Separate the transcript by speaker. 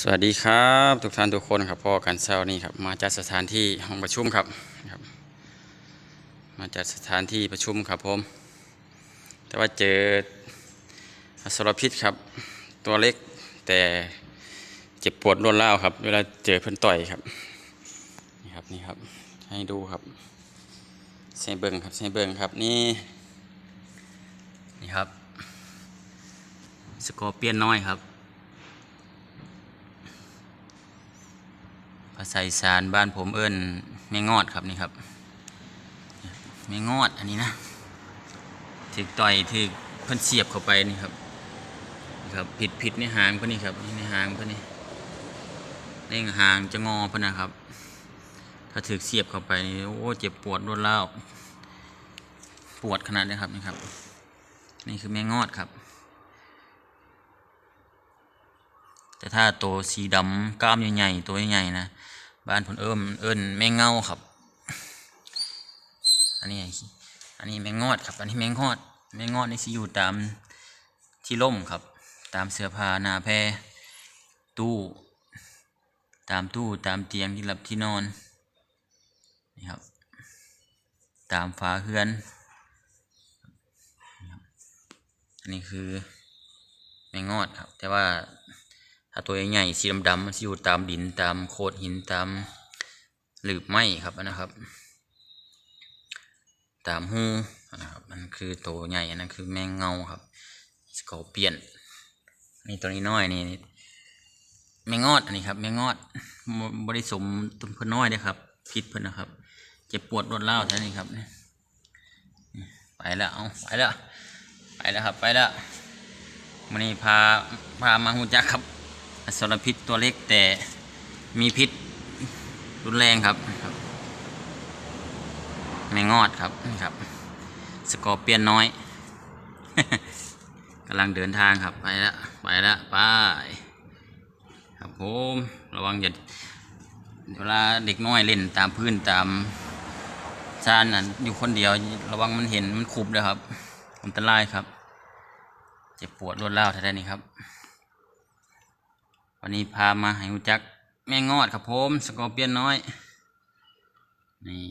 Speaker 1: สวัสดีครับทุกท่านทุกคนครับพ่อกันเช้านี้ครับมาจัดสถานที่ห้องประชุมครับครับ มาจัดสถานที่ประชุมครับผมแต่ว่าเจออสรพิษครับ ตัวเล็กแต่เจ็บปวดรวดร้าวครับ เวลาเจอเพิ่นต่อยครับนี่ครับนี่ครับให้ดูครับเซเบิงครับเซเบิงครับนี่นี่ครับ สกอร์เปียนน้อยครับ ภาษาอีสานบ้านผมเอิ้นแม่งอดครับนี่ครับแม่งอดอันนี้นะถึกต่อยถึกเพิ่นเสียบเข้าไปนี่ครับนี่ครับผิดผิดในหางพอนี่ครับในหางพอนี่ในหางจะงอพอนะครับ ถ้าถึกเสียบเข้าไปนี่โอ้เจ็บปวดรวดเร้าปวดขนาดนี้ครับนี่ครับ นี่คือแม่งอดครับ แต่ถ้าตัวสีดำกล้ามใหญ่ๆตัวใหญ่ๆนะ บ้านผลเอิมเอิ้นแมงเงาครับ อันนี้อันนี้แมงงอดครับ อันนี้แมงงอด แมงงอดนี่สิอยู่ตามที่ร่มครับ ตามเสื้อผ้าหนาแพรตู้ ตามตู้ตามเตียงที่หลับที่นอนนี่ครับ ตามฝาเฮือนอันนี้คือแมงงอดครับ แต่ว่า ถ้าตัวใหญ่ๆสีดำๆมันสิอยู่ตามดินตามโขดหินตามหลืบไม้ครับนะครับ ตามหูนะครับมันคือตัวใหญ่อันนั้นคือแมงเงาครับสกอร์เปียนนี่ตัวนี้น้อยนี่แมงงอดอันนี้ครับแมงงอดบริสมตุนเพิ่นน้อยเด้อครับพิษเพิ่นนะครับ เจ็บปวดรวดร้าวเท่านี้ครับไปแล้วเอาไปแล้วไปแล้วครับไปแล้ววันนี้พาพามาหูจักครับ อสรพิษตัวเล็กแต่มีพิษรุนแรงครับครับไม่งอดครับครับ สกอร์เปียนน้อยกำลังเดินทางครับไปแล้วไปแล้วไปครับผมระวังอย่าเวลาเด็กน้อยเล่นตามพื้นตามชานน่ะอยู่คนเดียว ระวังมันเห็นมันคุบเลยครับอันตรายครับ เจ็บปวดรวดร้าวแท้ๆนี่ครับ วันนี้พามาให้รู้จัก แม่งอดครับผม สกอร์เปียนน้อย นี่